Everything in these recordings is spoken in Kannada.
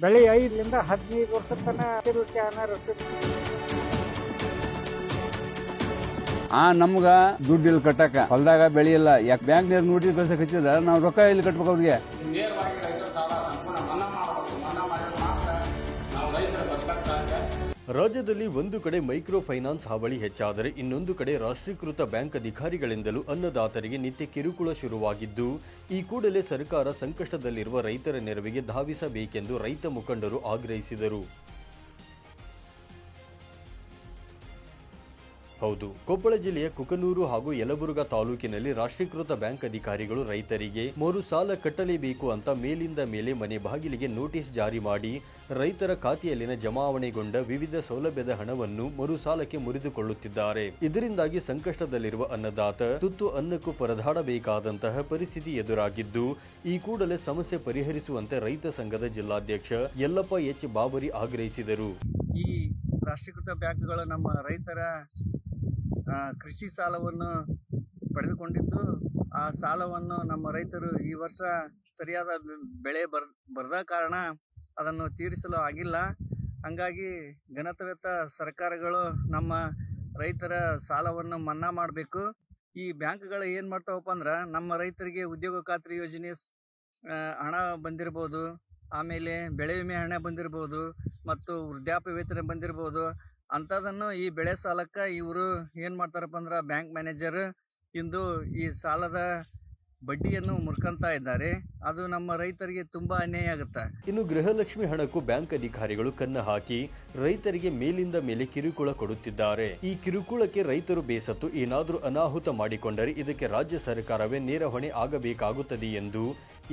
ಬೆಳೆ ಐದರಿಂದ ಹದಿನೈದು ವರ್ಷ ತನಕ ಆ, ನಮ್ಗ ದುಡ್ಡು ಇಲ್ಲಿ ಕಟ್ಟಕ ಹೊಲ್ದಾಗ ಬೆಳಿಯಿಲ್ಲ ಯಾಕೆ ಬ್ಯಾಂಕ್ ನೀರು ನೋಟಿಸ್ ಕಳ್ಸಕ್ ಹಚ್ಚಿದ್ರೆ ನಾವು ರೊಕ್ಕ ಇಲ್ಲಿ ಕಟ್ಬೇಕು ಅವ್ರಿಗೆ? ರಾಜ್ಯದಲ್ಲಿ ಒಂದು ಕಡೆ ಮೈಕ್ರೋ ಫೈನಾನ್ಸ್ ಹಾವಳಿ ಹೆಚ್ಚಾದರೆ ಇನ್ನೊಂದು ಕಡೆ ರಾಷ್ಟ್ರೀಕೃತ ಬ್ಯಾಂಕ್ ಅಧಿಕಾರಿಗಳಿಂದಲೂ ಅನ್ನದಾತರಿಗೆ ನಿತ್ಯ ಕಿರುಕುಳ ಶುರುವಾಗಿದ್ದು, ಈ ಕೂಡಲೇ ಸರ್ಕಾರ ಸಂಕಷ್ಟದಲ್ಲಿರುವ ರೈತರ ನೆರವಿಗೆ ಧಾವಿಸಬೇಕೆಂದು ರೈತ ಮುಖಂಡರು ಆಗ್ರಹಿಸಿದರು. ಹೌದು. ಕೊಪ್ಪಳ ಜಿಲ್ಲೆಯ ಕುಕನೂರು ಹಾಗೂ ಯಲಬುರ್ಗಾ ತಾಲೂಕಿನಲ್ಲಿ ರಾಷ್ಟ್ರೀಕೃತ ಬ್ಯಾಂಕ್ ಅಧಿಕಾರಿಗಳು ರೈತರಿಗೆ ಮರು ಸಾಲ ಕಟ್ಟಲೇಬೇಕು ಅಂತ ಮೇಲಿಂದ ಮೇಲೆ ಮನೆ ಬಾಗಿಲಿಗೆ ನೋಟಿಸ್ ಜಾರಿ ಮಾಡಿ ರೈತರ ಖಾತೆಯಲ್ಲಿನ ಜಮಾವಣೆಗೊಂಡ ವಿವಿಧ ಸೌಲಭ್ಯದ ಹಣವನ್ನು ಮರು ಸಾಲಕ್ಕೆ ಮುರಿದುಕೊಳ್ಳುತ್ತಿದ್ದಾರೆ. ಇದರಿಂದಾಗಿ ಸಂಕಷ್ಟದಲ್ಲಿರುವ ಅನ್ನದಾತ ತುತ್ತು ಅನ್ನಕ್ಕೂ ಪರದಾಡಬೇಕಾದಂತಹ ಪರಿಸ್ಥಿತಿ ಎದುರಾಗಿದ್ದು, ಈ ಕೂಡಲೇ ಸಮಸ್ಯೆ ಪರಿಹರಿಸುವಂತೆ ರೈತ ಸಂಘದ ಜಿಲ್ಲಾಧ್ಯಕ್ಷ ಯಲ್ಲಪ್ಪ ಎಚ್. ಬಾಬರಿ ಆಗ್ರಹಿಸಿದರು. ಈ ರಾಷ್ಟ್ರೀಕೃತ ಬ್ಯಾಂಕ್ಗಳು ನಮ್ಮ ರೈತರ ಕೃಷಿ ಸಾಲವನ್ನು ಪಡೆದುಕೊಂಡಿದ್ದು, ಆ ಸಾಲವನ್ನು ನಮ್ಮ ರೈತರು ಈ ವರ್ಷ ಸರಿಯಾದ ಬೆಳೆ ಬರ್, ಬರದ ಕಾರಣ ಅದನ್ನು ತೀರಿಸಲು ಆಗಿಲ್ಲ. ಹಂಗಾಗಿ ಘನತವೆತ್ತ ಸರ್ಕಾರಗಳು ನಮ್ಮ ರೈತರ ಸಾಲವನ್ನು ಮನ್ನಾ ಮಾಡಬೇಕು. ಈ ಬ್ಯಾಂಕ್ಗಳು ಏನು ಮಾಡ್ತಾವಪ್ಪ ಅಂದ್ರೆ, ನಮ್ಮ ರೈತರಿಗೆ ಉದ್ಯೋಗ ಖಾತ್ರಿ ಯೋಜನೆ ಹಣ ಬಂದಿರ್ಬೋದು, ಆಮೇಲೆ ಬೆಳೆ ವಿಮೆ ಹಣ ಬಂದಿರ್ಬೋದು, ಮತ್ತು ವೃದ್ಧಾಪ್ಯ ವೇತನ ಬಂದಿರ್ಬೋದು ಅಂಥದನ್ನು ಈ ಬೆಳೆ ಸಾಲಕ್ಕೆ ಇವರು ಏನು ಮಾಡ್ತಾರಪ್ಪ ಅಂದ್ರೆ ಬ್ಯಾಂಕ್ ಮ್ಯಾನೇಜರ್ ಇಂದು ಈ ಸಾಲದ ಬಡ್ಡಿಯನ್ನು ಮುರ್ಕಂತಾ ಇದ್ದಾರೆ. ಅದು ನಮ್ಮ ರೈತರಿಗೆ ತುಂಬಾ ಅನ್ಯಾಯ ಆಗುತ್ತೆ? ಇನ್ನು ಗೃಹಲಕ್ಷ್ಮಿ ಹಣಕ್ಕೂ ಬ್ಯಾಂಕ್ ಅಧಿಕಾರಿಗಳು ಕನ್ನ ಹಾಕಿ ರೈತರಿಗೆ ಮೇಲಿಂದ ಮೇಲೆ ಕಿರುಕುಳ ಕೊಡುತ್ತಿದ್ದಾರೆ. ಈ ಕಿರುಕುಳಕ್ಕೆ ರೈತರು ಬೇಸತ್ತು, ಏನಾದರೂ ಅನಾಹುತ ಮಾಡಿಕೊಂಡರೆ ಇದಕ್ಕೆ ರಾಜ್ಯ ಸರ್ಕಾರವೇ ನೇರ ಹೊಣೆ ಆಗಬೇಕಾಗುತ್ತದೆ ಎಂದು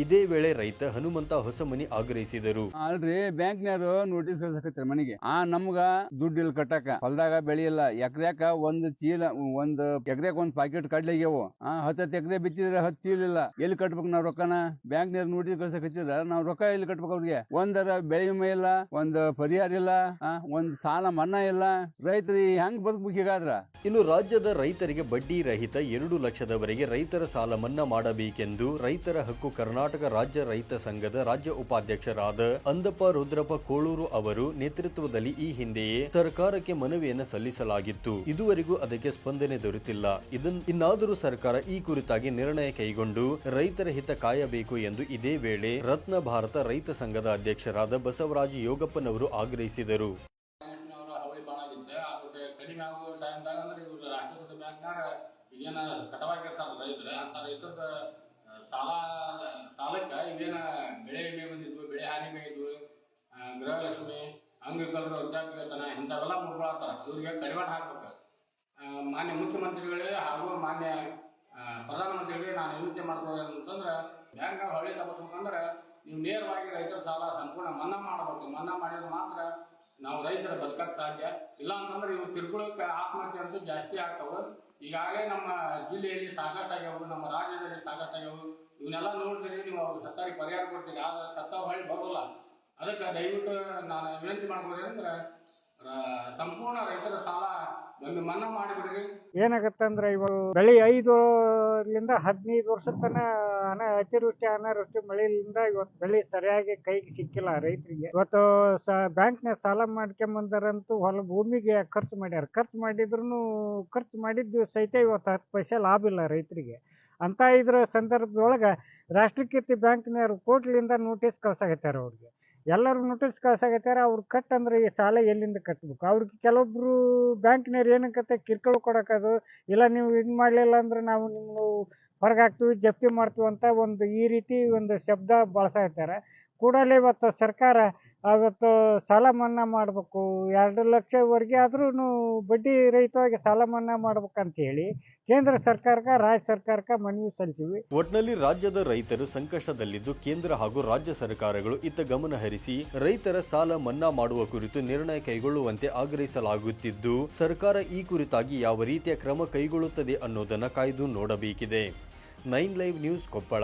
ಇದೇ ವೇಳೆ ರೈತ ಹನುಮಂತ ಹೊಸಮನಿ ಆಗ್ರಹಿಸಿದರು. ಅಲ್ರಿ ಬ್ಯಾಂಕ್ನವರು ನೋಟಿಸ್ ಕಳ್ಸಕತ್ತಾರೆ ಮನೆಗೆ. ಆ ನಮ್ಗ ದುಡ್ಡು ಇಲ್ಲಿ ಕಟ್ಟಕ. ಹೊಲ್ದಾಗ ಬೆಳೆಯಲ್ಲ ಇಲ್ಲ. ಎಕ್ರ್ಯಾಕ ಒಂದ್ ಚೀಲ ಒಂದ್ ಎಕ್ರೆಕ್ ಒಂದ್ ಪಾಕೆಟ್ ಕಡ್ಲೆಗೆವು ಆ ಹತ್ತತ್ತು ಎಕರೆ ಬಿತ್ತಿದ್ರೆ ಹತ್ತು ಚೀಲ ಇಲ್ಲ. ಎಲ್ಲಿ ಕಟ್ಬೇಕು ನಾವ್ ರೊಕ್ಕನ? ಬ್ಯಾಂಕ್ನವ್ರು ನೋಟಿಸ್ ಕಳ್ಸಕ್ ಹಚ್ಚಿದ ನಾವ್ ರೊಕ್ಕ ಎಲ್ಲಿ ಕಟ್ಬೇಕು ಅವ್ರಿಗೆ? ಒಂದರ ಬೆಳೆ ವಿಮೆ ಇಲ್ಲ ಒಂದ್ ಪರಿಹಾರ ಇಲ್ಲ ಒಂದ್ ಸಾಲ ಮನ್ನಾ ಇಲ್ಲ. ರೈತರು ಹೆಂಗ್ ಬದುಕ್ಬೇಕು ಹೀಗಾದ್ರ? ಇನ್ನು ರಾಜ್ಯದ ರೈತರಿಗೆ ಬಡ್ಡಿ ರಹಿತ ಎರಡು ಲಕ್ಷದವರೆಗೆ ರೈತರ ಸಾಲ ಮನ್ನಾ ಮಾಡಬೇಕೆಂದು ರೈತರ ಹಕ್ಕು ಕರ್ನಾಟಕ ರಾಜ್ಯ ರೈತ ಸಂಘದ ರಾಜ್ಯ ಉಪಾಧ್ಯಕ್ಷರಾದ ಅಂದಪ್ಪ ರುದ್ರಪ್ಪ ಕೋಳೂರು ಅವರು ನೇತೃತ್ವದಲ್ಲಿ ಈ ಹಿಂದೆಯೇ ಸರ್ಕಾರಕ್ಕೆ ಮನವಿಯನ್ನು ಸಲ್ಲಿಸಲಾಗಿತ್ತು. ಇದುವರೆಗೂ ಅದಕ್ಕೆ ಸ್ಪಂದನೆ ದೊರೆತಿಲ್ಲ. ಇದನ್, ಇನ್ನಾದರೂ ಸರ್ಕಾರ ಈ ಕುರಿತಾಗಿ ನಿರ್ಣಯ ಕೈಗೊಂಡು ರೈತರ ಹಿತ ಕಾಯಬೇಕು ಎಂದು ಇದೇ ವೇಳೆ ರತ್ನ ಭಾರತ ರೈತ ಸಂಘದ ಅಧ್ಯಕ್ಷರಾದ ಬಸವರಾಜ ಯೋಗಪ್ಪನವರು ಆಗ್ರಹಿಸಿದರು. ಕಡಿಮೆ ಸಾಲ ಸಾಲಕ್ಕೆ ಇದೇನ ಬೆಳೆ ವಿಮೆ ಬಂದಿದ್ವು, ಬೆಳೆ ಹಾನಿ ವಿಮೆ ಇದ್ವು ಗೃಹಲಕ್ಷ್ಮಿ ಅಂಗವಿಕಲರು ವೃದ್ಧಾಪ್ಯ ವೇತನ ಇಂಥವೆಲ್ಲ ಮುಗ್ಕೊಳತ್ತಾರ ಇವ್ರಿಗೆ ಕಡಿವಾಣ ಹಾಕ್ಬೇಕು. ಮಾನ್ಯ ಮುಖ್ಯಮಂತ್ರಿಗಳೇ ಹಾಗೂ ಮಾನ್ಯ ಪ್ರಧಾನಮಂತ್ರಿಗಳಿಗೆ ನಾನು ವಿನಂತಿ ಮಾಡ್ಬೋದು ಅಂತಂದ್ರೆ ಬ್ಯಾಂಕ್ನಾಗ ಹೊಳೆ ತಗೋಬೇಕಂದ್ರೆ ನೀವು ನೇರವಾಗಿ ರೈತರ ಸಾಲ ಸಂಪೂರ್ಣ ಮನ್ನಾ ಮಾಡಬೇಕು. ಮನ್ನಾ ಮಾಡಿದ್ರೆ ಮಾತ್ರ ನಾವು ರೈತರ ಬದುಕಕ್ಕೆ ಸಾಧ್ಯ. ಇಲ್ಲ ಅಂತಂದ್ರೆ ಇವು ತಿರ್ಕೊಳ್ಳೋಕೆ ಆತ್ಮಹತ್ಯೆ ಅಂತೂ ಜಾಸ್ತಿ ಆಗ್ತವೆ. ಈಗಾಗಲೇ ನಮ್ಮ ಜಿಲ್ಲೆಯಲ್ಲಿ ಸಾಕಷ್ಟಾಗ್ಯವು, ನಮ್ಮ ರಾಜ್ಯದಲ್ಲಿ ಸಾಕಷ್ಟು ಆಗ್ಯಾವು ಇವನ್ನೆಲ್ಲ ನೋಡ್ತೀರಿ ನೀವು ಸರ್ಕಾರಿ ಪರಿಹಾರ ಕೊಡ್ತೀರಿ. ಆದ್ರೆ ಸತ್ತಾವ್ ಹಳ್ಳಿ ಬರೋಲ್ಲ. ಅದಕ್ಕೆ ದಯವಿಟ್ಟು ನಾನು ವಿನಂತಿ ಮಾಡ್ಬೋದೇಂದ್ರೆ ಅಂದ್ರೆ ಸಂಪೂರ್ಣ ರೈತರ ಸಾಲ ಒಂದು ಮನ್ನಾ ಮಾಡಿಬಿಡ್ರಿ. ಏನಾಗತ್ತಂದ್ರೆ ಇವಾಗ ಬೆಳೆ ಐದರಿಂದ ಹದಿನೈದು ವರ್ಷದ ತನ ಅನ ಅತಿವೃಷ್ಟಿ, ಅನಾವೃಷ್ಟಿ ಮಳೆಯಿಂದ ಇವತ್ತು ಬೆಳೆ ಸರಿಯಾಗಿ ಕೈಗೆ ಸಿಕ್ಕಿಲ್ಲ ರೈತರಿಗೆ. ಇವತ್ತು ಬ್ಯಾಂಕ್ನ ಸಾಲ ಮಾಡ್ಕೊಂಬಂದಾರಂತೂ ಹೊಲ ಭೂಮಿಗೆ ಖರ್ಚು ಮಾಡ್ಯಾರ. ಖರ್ಚು ಮಾಡಿದ್ರು ಖರ್ಚು ಮಾಡಿದ್ದು ಸಹಿತ ಇವತ್ತು ಹತ್ತು ಪೈಸೆ ಲಾಭ ಇಲ್ಲ ರೈತರಿಗೆ. ಅಂತ ಇದ್ರ ಸಂದರ್ಭದೊಳಗೆ ರಾಷ್ಟ್ರೀಕೃತ ಬ್ಯಾಂಕ್ನವ್ರು ಕೋರ್ಟ್ಲಿಂದ ನೋಟಿಸ್ ಕಳ್ಸಾಗತ್ತಾರೆ ಅವ್ರಿಗೆ. ಎಲ್ಲರೂ ನೋಟಿಸ್ ಕಳ್ಸಾಗತ್ತಾರೆ ಅವ್ರು ಕಟ್ ಅಂದ್ರೆ ಈ ಸಾಲ ಎಲ್ಲಿಂದ ಕಟ್ಬೇಕು? ಅವ್ರಿಗೆ ಕೆಲವೊಬ್ರು ಬ್ಯಾಂಕ್ನವ್ರು ಏನಕ್ಕತ್ತೆ ಕಿರ್ಕಳು ಕೊಡಕದು ಇಲ್ಲ ನೀವು ಇದು ಮಾಡಲಿಲ್ಲ ಅಂದ್ರೆ ನಾವು ನಿಮ್ಮ ಹೊರಗೆ ಹಾಕ್ತೀವಿ ಜಪ್ತಿ ಮಾಡ್ತೀವಿ ಅಂತ ಒಂದು ಈ ರೀತಿ ಒಂದು ಶಬ್ದ ಬಳಸಾಗತ್ತಾರೆ ಕೂಡಲೇ ಇವತ್ತು ಸರ್ಕಾರ ಅವತ್ತು ಸಾಲ ಮನ್ನಾ ಮಾಡಬೇಕು. ಎರಡು ಲಕ್ಷವರೆಗೆ ಆದ್ರೂ ಬಡ್ಡಿ ರಹಿತವಾಗಿ ಸಾಲ ಮನ್ನಾ ಮಾಡ್ಬೇಕಂತ ಹೇಳಿ ಕೇಂದ್ರ ಸರ್ಕಾರಕ್ಕೆ, ರಾಜ್ಯ ಸರ್ಕಾರಕ್ಕೆ ಮನವಿ ಸಲ್ಲಿಸಿವಿ ಒಟ್ನಲ್ಲಿ ರಾಜ್ಯದ ರೈತರು ಸಂಕಷ್ಟದಲ್ಲಿದ್ದು ಕೇಂದ್ರ ಹಾಗೂ ರಾಜ್ಯ ಸರ್ಕಾರಗಳು ಇತ್ತ ಗಮನ ಹರಿಸಿ ರೈತರ ಸಾಲ ಮನ್ನಾ ಮಾಡುವ ಕುರಿತು ನಿರ್ಣಯ ಕೈಗೊಳ್ಳುವಂತೆ ಆಗ್ರಹಿಸಲಾಗುತ್ತಿದ್ದು, ಸರ್ಕಾರ ಈ ಕುರಿತಾಗಿ ಯಾವ ರೀತಿಯ ಕ್ರಮ ಕೈಗೊಳ್ಳುತ್ತದೆ ಅನ್ನೋದನ್ನ ಕಾಯ್ದು ನೋಡಬೇಕಿದೆ. Nine live news Koppal.